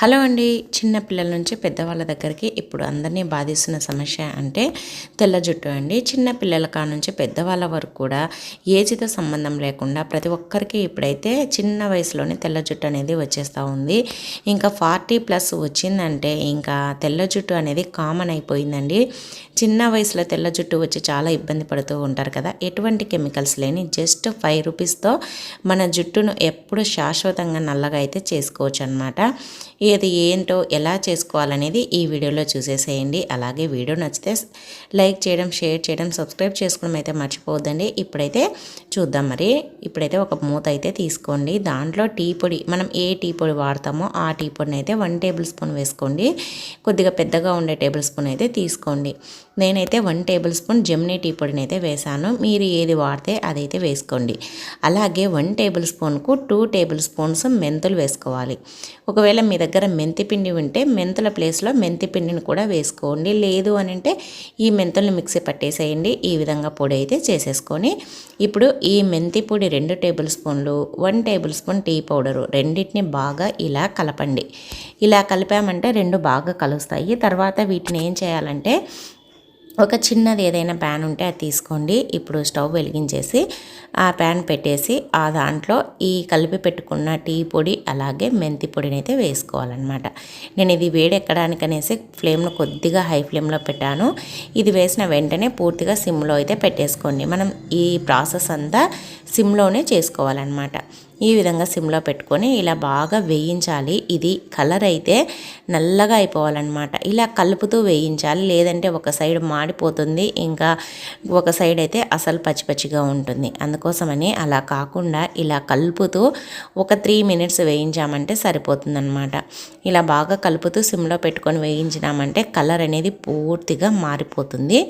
Hello అండి. చిన్న పిల్లల నుంచి పెద్దవాళ్ళ దగ్గరికి ఇప్పుడు అందరినీ బాధిస్తున్న సమస్య అంటే తెల్ల జుట్టు అండి. చిన్న పిల్లల నుంచి పెద్దవాళ్ళ వరకు కూడా ఏజ్తో సంబంధం లేకుండా ప్రతి ఒక్కరికి ఇప్పుడైతే చిన్న వయసులోనే తెల్ల జుట్టు అనేది వచ్చేస్తూ ఉంది. ఇంకా ఫార్టీ ప్లస్ వచ్చిందంటే ఇంకా తెల్ల జుట్టు అనేది కామన్ అయిపోయిందండి. చిన్న వయసులో తెల్ల జుట్టు వచ్చి చాలా ఇబ్బంది పడుతూ ఉంటారు కదా. ఎటువంటి కెమికల్స్ లేని జస్ట్ ఫైవ్ రూపీస్తో మన జుట్టును ఎప్పుడు శాశ్వతంగా నల్లగా అయితే చేసుకోవచ్చు అనమాట ఇది ఏంటో ఎలా చేసుకోవాలనేది ఈ వీడియోలో చూసేసేయండి. అలాగే వీడియో నచ్చితే లైక్ చేయడం షేర్ చేయడం సబ్స్క్రైబ్ చేసుకోవడం అయితే మర్చిపోవద్దండి. ఇప్పుడైతే చూద్దాం మరి. ఇప్పుడైతే ఒక మూత అయితే తీసుకోండి. దాంట్లో టీ పొడి మనం ఏ టీ పొడి వాడతామో ఆ టీ పొడిని అయితే వన్ టేబుల్ స్పూన్ వేసుకోండి. కొద్దిగా పెద్దగా ఉండే టేబుల్ స్పూన్ అయితే తీసుకోండి. నేనైతే one tablespoon Gemini tea పొడిని అయితే వేసాను మీరు ఏది వాడితే అదైతే వేసుకోండి. అలాగే one table స్పూన్కు two tablespoons మెంతులు వేసుకోవాలి. ఒకవేళ మీ దగ్గర మెంతి పిండి ఉంటే మెంతుల ప్లేస్లో మెంతి పిండిని కూడా వేసుకోండి. లేదు అని అంటే ఈ మెంతుల్ని మిక్సీ పట్టేసేయండి. ఈ విధంగా పొడి అయితే చేసేసుకొని ఇప్పుడు ఈ మెంతి పొడి రెండు టేబుల్ స్పూన్లు one tablespoon tea powder రెండింటిని బాగా ఇలా కలపండి. ఇలా కలిపామంటే రెండు బాగా కలుస్తాయి. తర్వాత వీటిని ఏం చేయాలంటే ఒక చిన్నది ఏదైనా ప్యాన్ ఉంటే అది తీసుకోండి. ఇప్పుడు స్టవ్ వెలిగించేసి ఆ ప్యాన్ పెట్టేసి ఆ దాంట్లో ఈ కలిపి పెట్టుకున్న టీ పొడి అలాగే మెంతి పొడిని అయితే వేసుకోవాలన్నమాట. నేను ఇది వేడెక్కడానికనేసి ఫ్లేమ్ను కొద్దిగా హై ఫ్లేమ్లో పెట్టాను. ఇది వేసిన వెంటనే పూర్తిగా సిమ్లో అయితే పెట్టేసుకోండి. మనం ఈ ప్రాసెస్ అంతా సిమ్లోనే చేసుకోవాలన్నమాట. ఈ విధంగా సిమ్లో పెట్టుకొని ఇలా బాగా వేయించాలి. ఇది కలర్ అయితే నల్లగా అయిపోవాలన్నమాట. ఇలా కలుపుతూ వేయించాలి. లేదంటే ఒక సైడ్ మాడిపోతుంది. ఇంకా ఒక సైడ్ అయితే అసలు పచ్చి పచ్చిగా ఉంటుంది. అందుకోసమని అలా కాకుండా ఇలా కలుపుతూ ఒక త్రీ మినిట్స్ వేయించామంటే సరిపోతుందన్నమాట. ఇలా బాగా కలుపుతూ సిమ్లో పెట్టుకొని వేయించినామంటే కలర్ అనేది పూర్తిగా మారిపోతుంది.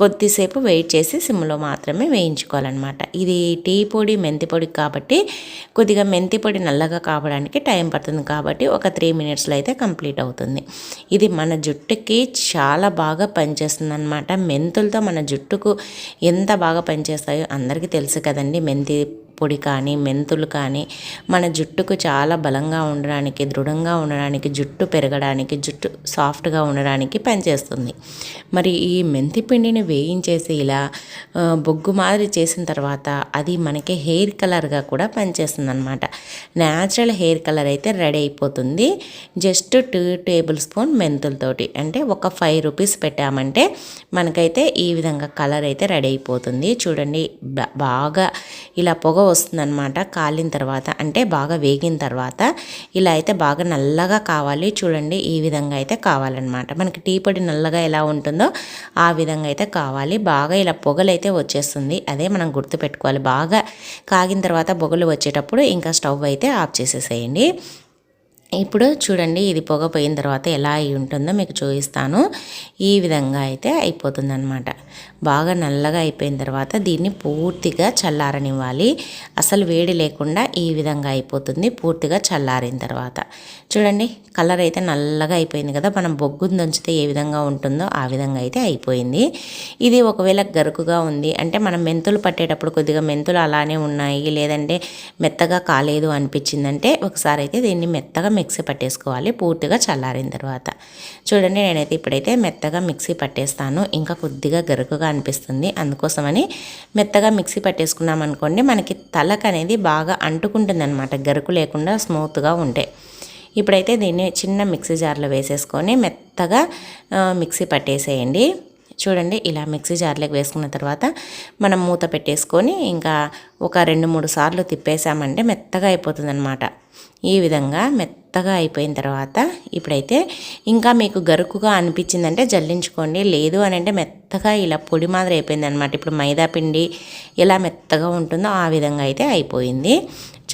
కొద్దిసేపు వెయిట్ చేసి సిమ్లో మాత్రమే వేయించుకోవాలన్నమాట. ఇది టీ పొడి మెంతి పొడి కాబట్టి కొద్దిగా మెంతి పొడి నల్లగా కావడానికి టైం పడుతుంది కాబట్టి ఒక త్రీ మినిట్స్లో అయితే కంప్లీట్ అవుతుంది. ఇది మన జుట్టుకి చాలా బాగా పనిచేస్తుంది అనమాట మెంతులతో మన జుట్టుకు ఎంత బాగా పనిచేస్తాయో అందరికీ తెలుసు కదండి. మెంతి పొడి కానీ మెంతులు కానీ మన జుట్టుకు చాలా బలంగా ఉండడానికి దృఢంగా ఉండడానికి జుట్టు పెరగడానికి జుట్టు సాఫ్ట్గా ఉండడానికి పనిచేస్తుంది. మరి ఈ మెంతి పిండిని వేయించేసి ఇలా బొగ్గు మాదిరి చేసిన తర్వాత అది మనకి హెయిర్ కలర్గా కూడా పనిచేస్తుంది అనమాట న్యాచురల్ హెయిర్ కలర్ అయితే రెడీ అయిపోతుంది. జస్ట్ టూ టేబుల్ స్పూన్ మెంతులతోటి అంటే ఒక ఫైవ్ రూపీస్ పెట్టామంటే మనకైతే ఈ విధంగా కలర్ అయితే రెడీ అయిపోతుంది. చూడండి బాగా ఇలా పొగ వస్తుందన్నమాట కాలిన తర్వాత. అంటే బాగా వేగిన తర్వాత. ఇలా అయితే బాగా నల్లగా కావాలి. చూడండి ఈ విధంగా అయితే కావాలన్నమాట. మనకి టీ పొడి నల్లగా ఎలా ఉంటుందో ఆ విధంగా అయితే కావాలి. బాగా ఇలా పొగలైతే వచ్చేస్తుంది. అదే మనం గుర్తుపెట్టుకోవాలి బాగా కాగిన తర్వాత పొగలు వచ్చేటప్పుడు ఇంకా స్టవ్ అయితే ఆఫ్ చేసేసేయండి. ఇప్పుడు చూడండి ఇది పొగ పోయిన తర్వాత ఎలా అయి ఉంటుందో మీకు చూపిస్తాను. ఈ విధంగా అయితే అయిపోతుందన్నమాట. బాగా నల్లగా అయిపోయిన తర్వాత దీన్ని పూర్తిగా చల్లారనివ్వాలి. అసలు వేడి లేకుండా ఈ విధంగా అయిపోతుంది పూర్తిగా చల్లారిన తర్వాత. చూడండి కలర్ అయితే నల్లగా అయిపోయింది కదా మనం బొగ్గును దంచితే ఏ విధంగా ఉంటుందో ఆ విధంగా అయితే అయిపోయింది. ఇది ఒకవేళ గరుకుగా ఉంది అంటే మనం మెంతులు పట్టేటప్పుడు కొద్దిగా మెంతులు అలానే ఉన్నాయి లేదంటే మెత్తగా కాలేదు అనిపించిందంటే ఒకసారి అయితే దీన్ని మెత్తగా మిక్సీ పట్టేసుకోవాలి పూర్తిగా చల్లారిన తర్వాత. చూడండి నేనైతే ఇప్పుడైతే మెత్తగా మిక్సీ పట్టేస్తాను. ఇంకా కొద్దిగా గరుకుగా అనిపిస్తుంది. అందుకోసమని మెత్తగా మిక్సీ పట్టేసుకున్నాం అనుకోండి మనకి తలకు అనేది బాగా అంటుకుంటుంది అనమాట గరుకు లేకుండా స్మూత్గా ఉంటాయి ఇప్పుడైతే దీన్ని చిన్న మిక్సీ జార్లో వేసేసుకొని మెత్తగా మిక్సీ పట్టేసేయండి. చూడండి ఇలా మిక్సీ జార్లోకి వేసుకున్న తర్వాత మనం మూత పెట్టేసుకొని ఇంకా ఒక రెండు మూడు సార్లు తిప్పేసామంటే మెత్తగా అయిపోతుంది అనమాట ఈ విధంగా మెత్తగా అయిపోయిన తర్వాత ఇప్పుడైతే ఇంకా మీకు గరుకుగా అనిపించిందంటే జల్లించుకోండి. లేదు అని అంటే మెత్తగా ఇలా పొడి మాదిరి అయిపోయింది అనమాట ఇప్పుడు మైదా పిండి ఎలా మెత్తగా ఉంటుందో ఆ విధంగా అయితే అయిపోయింది.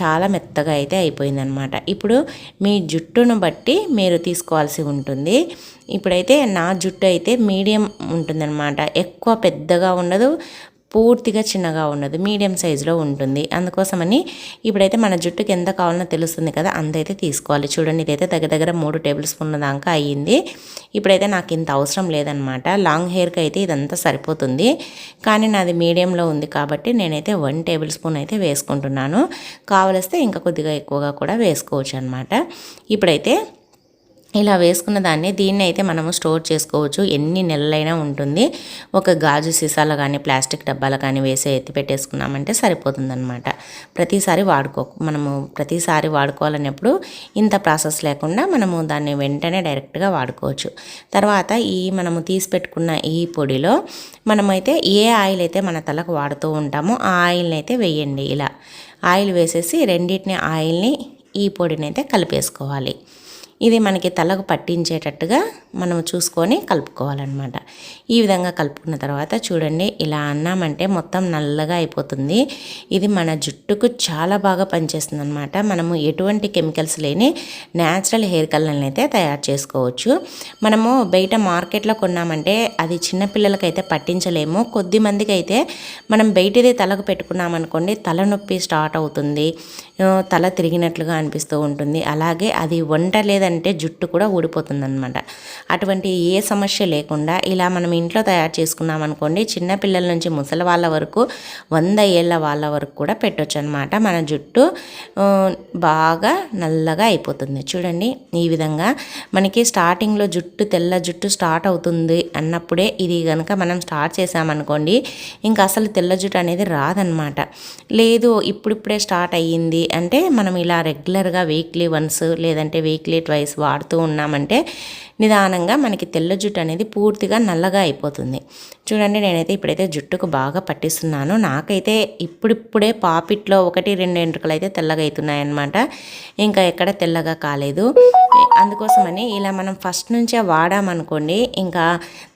చాలా మెత్తగా అయితే అయిపోయిందనమాట. ఇప్పుడు మీ జుట్టును బట్టి మీరు తీసుకోవాల్సి ఉంటుంది. ఇప్పుడైతే నా జుట్టు అయితే మీడియం ఉంటుందన్నమాట ఎక్కువ పెద్దగా ఉండదు. పూర్తిగా చిన్నగా ఉండదు మీడియం సైజులో ఉంటుంది. అందుకోసమని ఇప్పుడైతే మన జుట్టుకి ఎంత కావాలనో తెలుస్తుంది కదా అంతైతే తీసుకోవాలి. చూడండి ఇదైతే దగ్గర దగ్గర మూడు టేబుల్ స్పూన్ల దాకా అయ్యింది. ఇప్పుడైతే నాకు ఇంత అవసరం లేదనమాట లాంగ్ హెయిర్కి అయితే ఇదంతా సరిపోతుంది. కానీ నాది మీడియంలో ఉంది కాబట్టి నేనైతే వన్ టేబుల్ స్పూన్ అయితే వేసుకుంటున్నాను. కావలిస్తే ఇంకా కొద్దిగా ఎక్కువగా కూడా వేసుకోవచ్చు అనమాట ఇప్పుడైతే ఇలా వేసుకున్న దాన్ని దీన్ని అయితే మనము స్టోర్ చేసుకోవచ్చు. ఎన్ని నెలలైనా ఉంటుంది. ఒక గాజు సీసాలో కానీ ప్లాస్టిక్ డబ్బాలో కానీ వేసి ఎత్తి పెట్టేసుకున్నామంటే సరిపోతుందనమాట ప్రతిసారి వాడుకో మనము ప్రతిసారి వాడుకోవాలన్నప్పుడు ఇంత ప్రాసెస్ లేకుండా మనము దాన్ని వెంటనే డైరెక్ట్గా వాడుకోవచ్చు. తర్వాత ఈ మనము తీసి పెట్టుకున్న ఈ పొడిలో మనమైతే ఏ ఆయిల్ అయితే మన తలకు వాడుతూ ఉంటామో ఆ ఆయిల్ని అయితే వేయండి ఇలా. ఆయిల్ వేసేసి రెండింటిని ఆయిల్ని ఈ పొడిని అయితే కలిపేసుకోవాలి. ఇది మనకి తలకు పట్టించేటట్టుగా మనం చూసుకొని కలుపుకోవాలన్నమాట. ఈ విధంగా కలుపుకున్న తర్వాత చూడండి ఇలా అన్నామంటే మొత్తం నల్లగా అయిపోతుంది. ఇది మన జుట్టుకు చాలా బాగా పనిచేస్తుంది అనమాట మనము ఎటువంటి కెమికల్స్ లేని న్యాచురల్ హెయిర్ కలర్ని అయితే తయారు చేసుకోవచ్చు. మనము బయట మార్కెట్లో కొన్నామంటే అది చిన్నపిల్లలకైతే పట్టించలేము. కొద్ది మందికి అయితే మనం బయటది తలకు పెట్టుకున్నామనుకోండి తలనొప్పి స్టార్ట్ అవుతుంది. తల తిరిగినట్లుగా అనిపిస్తూ ఉంటుంది. అలాగే అది వంట లేదంటే జుట్టు కూడా ఊడిపోతుంది అనమాట అటువంటి ఏ సమస్య లేకుండా ఇలా మనం ఇంట్లో తయారు చేసుకున్నాం అనుకోండి చిన్నపిల్లల నుంచి ముసలి వాళ్ళ వరకు వంద ఏళ్ళ వాళ్ళ వరకు కూడా పెట్టొచ్చు అనమాట మన జుట్టు బాగా నల్లగా అయిపోతుంది. చూడండి ఈ విధంగా మనకి స్టార్టింగ్లో జుట్టు తెల్ల జుట్టు స్టార్ట్ అవుతుంది అన్నప్పుడే ఇది కనుక మనం స్టార్ట్ చేసామనుకోండి ఇంకా అసలు తెల్ల జుట్టు అనేది రాదనమాట లేదు ఇప్పుడిప్పుడే స్టార్ట్ అయ్యింది అంటే మనం ఇలా రెగ్యులర్గా వీక్లీ వన్స్ లేదంటే వీక్లీ ట్వైస్ వాడుతూ ఉన్నామంటే నిదానంగా మనకి తెల్ల జుట్టు అనేది పూర్తిగా నల్లగా అయిపోతుంది. చూడండి నేనైతే ఇప్పుడైతే జుట్టుకు బాగా పట్టిస్తున్నాను. నాకైతే ఇప్పుడిప్పుడే పాపిట్లో ఒకటి రెండు ఎంట్రుకలు అయితే తెల్లగా అవుతున్నాయి అన్నమాట ఇంకా ఎక్కడ తెల్లగా కాలేదు. అందుకోసమని ఇలా మనం ఫస్ట్ నుంచే వాడామనుకోండి ఇంకా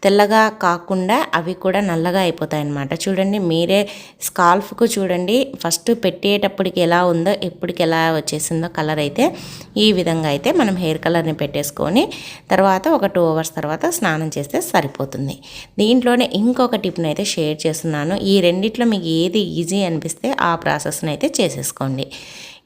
తెల్లగా కాకుండా అవి కూడా నల్లగా అయిపోతాయి అన్నమాట చూడండి మీరే స్కాల్ఫ్కు చూడండి ఫస్ట్ పెట్టేటప్పటికి ఎలా ఉందో ఎప్పటికి ఎలా వచ్చేసిందో కలర్ అయితే ఈ విధంగా అయితే మనం హెయిర్ కలర్ని పెట్టేసుకొని తర్వాత తర్వాత ఒక టూ అవర్స్ తర్వాత స్నానం చేస్తే సరిపోతుంది. దీంట్లోనే ఇంకొక టిప్ని అయితే షేర్ చేస్తున్నాను. ఈ రెండిట్లో మీకు ఏది ఈజీ అనిపిస్తే ఆ ప్రాసెస్ని అయితే చేసేసుకోండి.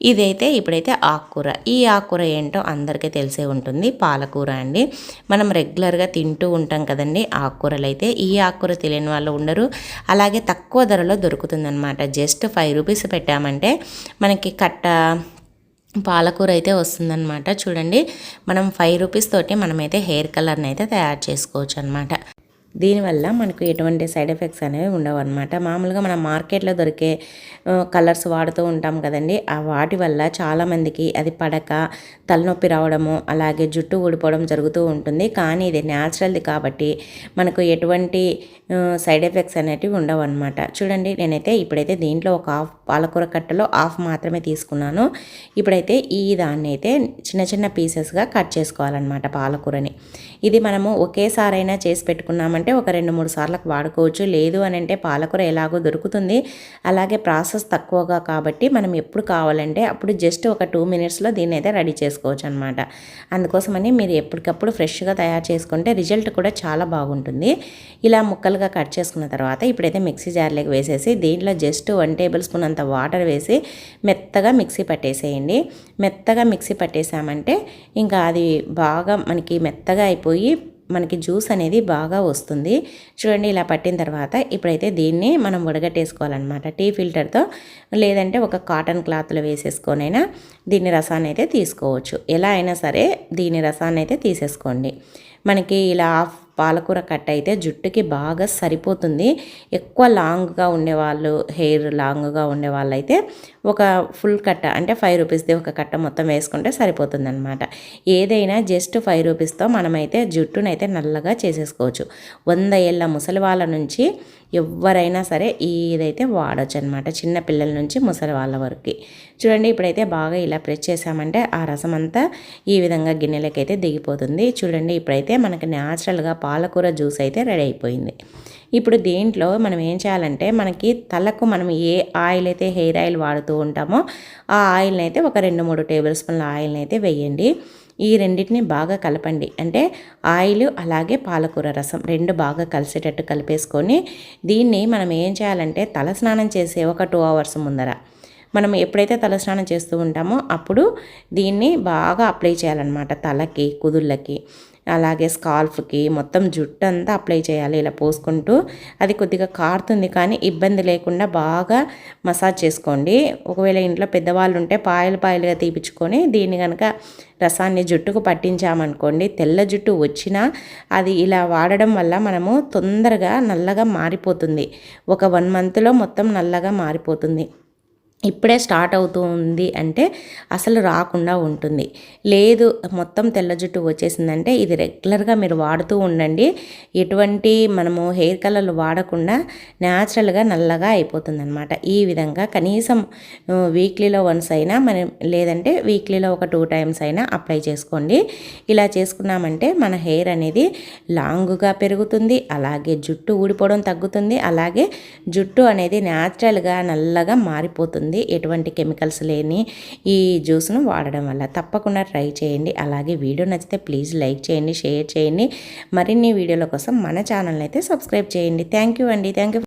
ఇదైతే ఇప్పుడైతే ఆకుకూర. ఈ ఆకుకూర ఏంటో అందరికీ తెలిసే ఉంటుంది. పాలకూర అండి. మనం రెగ్యులర్గా తింటూ ఉంటాం కదండి ఆకుకూరలు అయితే. ఈ ఆకుకూర తెలియని వాళ్ళు ఉండరు. అలాగే తక్కువ ధరలో దొరుకుతుందనమాట జస్ట్ ఫైవ్ రూపీస్ పెట్టామంటే మనకి కట్ట పాలకూర అయితే వస్తుందన్నమాట. చూడండి మనం ఫైవ్ రూపీస్ తోటి మనమైతే హెయిర్ కలర్ని అయితే తయారు చేసుకోవచ్చు అనమాట దీనివల్ల మనకు ఎటువంటి సైడ్ ఎఫెక్ట్స్ అనేవి ఉండవు అనమాట మామూలుగా మనం మార్కెట్లో దొరికే కలర్స్ వాడుతూ ఉంటాం కదండి. ఆ వాటి వల్ల చాలామందికి అది పడక తలనొప్పి రావడము అలాగే జుట్టు ఊడిపోవడం జరుగుతూ ఉంటుంది. కానీ ఇది న్యాచురల్ది కాబట్టి మనకు ఎటువంటి సైడ్ ఎఫెక్ట్స్ అనేటివి ఉండవు అనమాట చూడండి నేనైతే ఇప్పుడైతే దీంట్లో ఒక హాఫ్ పాలకూర కట్టలో హాఫ్ మాత్రమే తీసుకున్నాను. ఇప్పుడైతే ఈ దాన్ని అయితే చిన్న చిన్న పీసెస్గా కట్ చేసుకోవాలన్నమాట పాలకూరని. ఇది మనము ఒకేసారైనా చేసి పెట్టుకున్నామంటే అంటే ఒక రెండు మూడు సార్లకు వాడుకోవచ్చు. లేదు అని అంటే పాలకూర ఎలాగో దొరుకుతుంది. అలాగే ప్రాసెస్ తక్కువగా కాబట్టి మనం ఎప్పుడు కావాలంటే అప్పుడు జస్ట్ ఒక టూ మినిట్స్లో దీన్ని అయితే రెడీ చేసుకోవచ్చు అనమాట అందుకోసమని మీరు ఎప్పటికప్పుడు ఫ్రెష్గా తయారు చేసుకుంటే రిజల్ట్ కూడా చాలా బాగుంటుంది. ఇలా ముక్కలుగా కట్ చేసుకున్న తర్వాత ఇప్పుడైతే మిక్సీ జార్లోకి వేసేసి దీంట్లో జస్ట్ వన్ టేబుల్ స్పూన్ అంత వాటర్ వేసి మెత్తగా మిక్సీ పట్టేసేయండి. మెత్తగా మిక్సీ పట్టేసామంటే ఇంకా అది బాగా మనకి మెత్తగా అయిపోయి మనకి జ్యూస్ అనేది బాగా వస్తుంది. చూడండి ఇలా పట్టిన తర్వాత ఇప్పుడైతే దీన్ని మనం వడగట్టేసుకోవాలన్నమాట. టీ ఫిల్టర్తో లేదంటే ఒక కాటన్ క్లాత్లో వేసేసుకొనైనా దీన్ని రసాన్ని అయితే తీసుకోవచ్చు. ఎలా అయినా సరే దీని రసాన్ని అయితే తీసేసుకోండి. మనకి ఇలా పాలకూర కట్ అయితే జుట్టుకి బాగా సరిపోతుంది. ఎక్కువ లాంగ్గా ఉండేవాళ్ళు హెయిర్ లాంగ్గా ఉండే అయితే ఒక ఫుల్ కట్ట అంటే ఫైవ్ రూపీస్ది ఒక కట్ట మొత్తం వేసుకుంటే సరిపోతుంది అనమాట ఏదైనా జస్ట్ ఫైవ్ రూపీస్తో మనమైతే జుట్టునైతే నల్లగా చేసేసుకోవచ్చు. వంద ఏళ్ళ ముసలి వాళ్ళ నుంచి ఎవరైనా సరే ఇదైతే వాడచ్చు అనమాట చిన్న పిల్లల నుంచి ముసలి వాళ్ళ వరకు. చూడండి ఇప్పుడైతే బాగా ఇలా ప్రెస్ చేసామంటే ఆ రసం అంతా ఈ విధంగా గిన్నెలకైతే దిగిపోతుంది. చూడండి ఇప్పుడైతే మనకి న్యాచురల్గా పాలకూర జ్యూస్ అయితే రెడీ అయిపోయింది. ఇప్పుడు దీంట్లో మనం ఏం చేయాలంటే మనకి తలకు మనం ఏ ఆయిల్ అయితే హెయిర్ ఆయిల్ వాడుతూ ఉంటామో ఆ ఆయిల్ని అయితే ఒక రెండు మూడు టేబుల్ స్పూన్ల ఆయిల్ని అయితే వేయండి. ఈ రెండింటిని బాగా కలపండి. అంటే ఆయిల్ అలాగే పాలకూర రసం రెండు బాగా కలిసేటట్టు కలిపేసుకొని దీన్ని మనం ఏం చేయాలంటే తల స్నానం చేసే ఒక టూ అవర్స్ ముందర మనం ఎప్పుడైతే తలస్నానం చేస్తూ ఉంటామో అప్పుడు దీన్ని బాగా అప్లై చేయాలన్నమాట తలకి కుదుళ్ళకి. అలాగే స్కాల్ఫ్కి మొత్తం జుట్టు అంతా అప్లై చేయాలి ఇలా పోసుకుంటూ. అది కొద్దిగా కారుతుంది కానీ ఇబ్బంది లేకుండా బాగా మసాజ్ చేసుకోండి. ఒకవేళ ఇంట్లో పెద్దవాళ్ళు ఉంటే పాయలు పాయలుగా తీపించుకొని దీన్ని కనుక రసాన్ని జుట్టుకు పట్టించామనుకోండి తెల్ల జుట్టు వచ్చినా అది ఇలా వాడడం వల్ల మనము తొందరగా నల్లగా మారిపోతుంది. ఒక వన్ మంత్లో మొత్తం నల్లగా మారిపోతుంది. ఇప్పుడే స్టార్ట్ అవుతూ ఉంది అంటే అసలు రాకుండా ఉంటుంది. లేదు మొత్తం తెల్ల జుట్టు వచ్చేసిందంటే ఇది రెగ్యులర్గా మీరు వాడుతూ ఉండండి. ఎటువంటి మనము హెయిర్ కలర్లు వాడకుండా న్యాచురల్గా నల్లగా అయిపోతుందన్నమాట. ఈ విధంగా కనీసం వీక్లీలో వన్స్ అయినా మనం లేదంటే వీక్లీలో ఒక టూ టైమ్స్ అయినా అప్లై చేసుకోండి. ఇలా చేసుకున్నామంటే మన హెయిర్ అనేది లాంగ్గా పెరుగుతుంది అలాగే జుట్టు ఊడిపోవడం తగ్గుతుంది అలాగే జుట్టు అనేది న్యాచురల్గా నల్లగా మారిపోతుంది. ఎటువంటి కెమికల్స్ లేని ఈ జ్యూస్ను వాడడం వల్ల. తప్పకుండా ట్రై చేయండి. అలాగే వీడియో నచ్చితే ప్లీజ్ లైక్ చేయండి షేర్ చేయండి. మరిన్ని వీడియోల కోసం మన ఛానల్ని అయితే సబ్స్క్రైబ్ చేయండి. థ్యాంక్ యూ అండి. Thank you.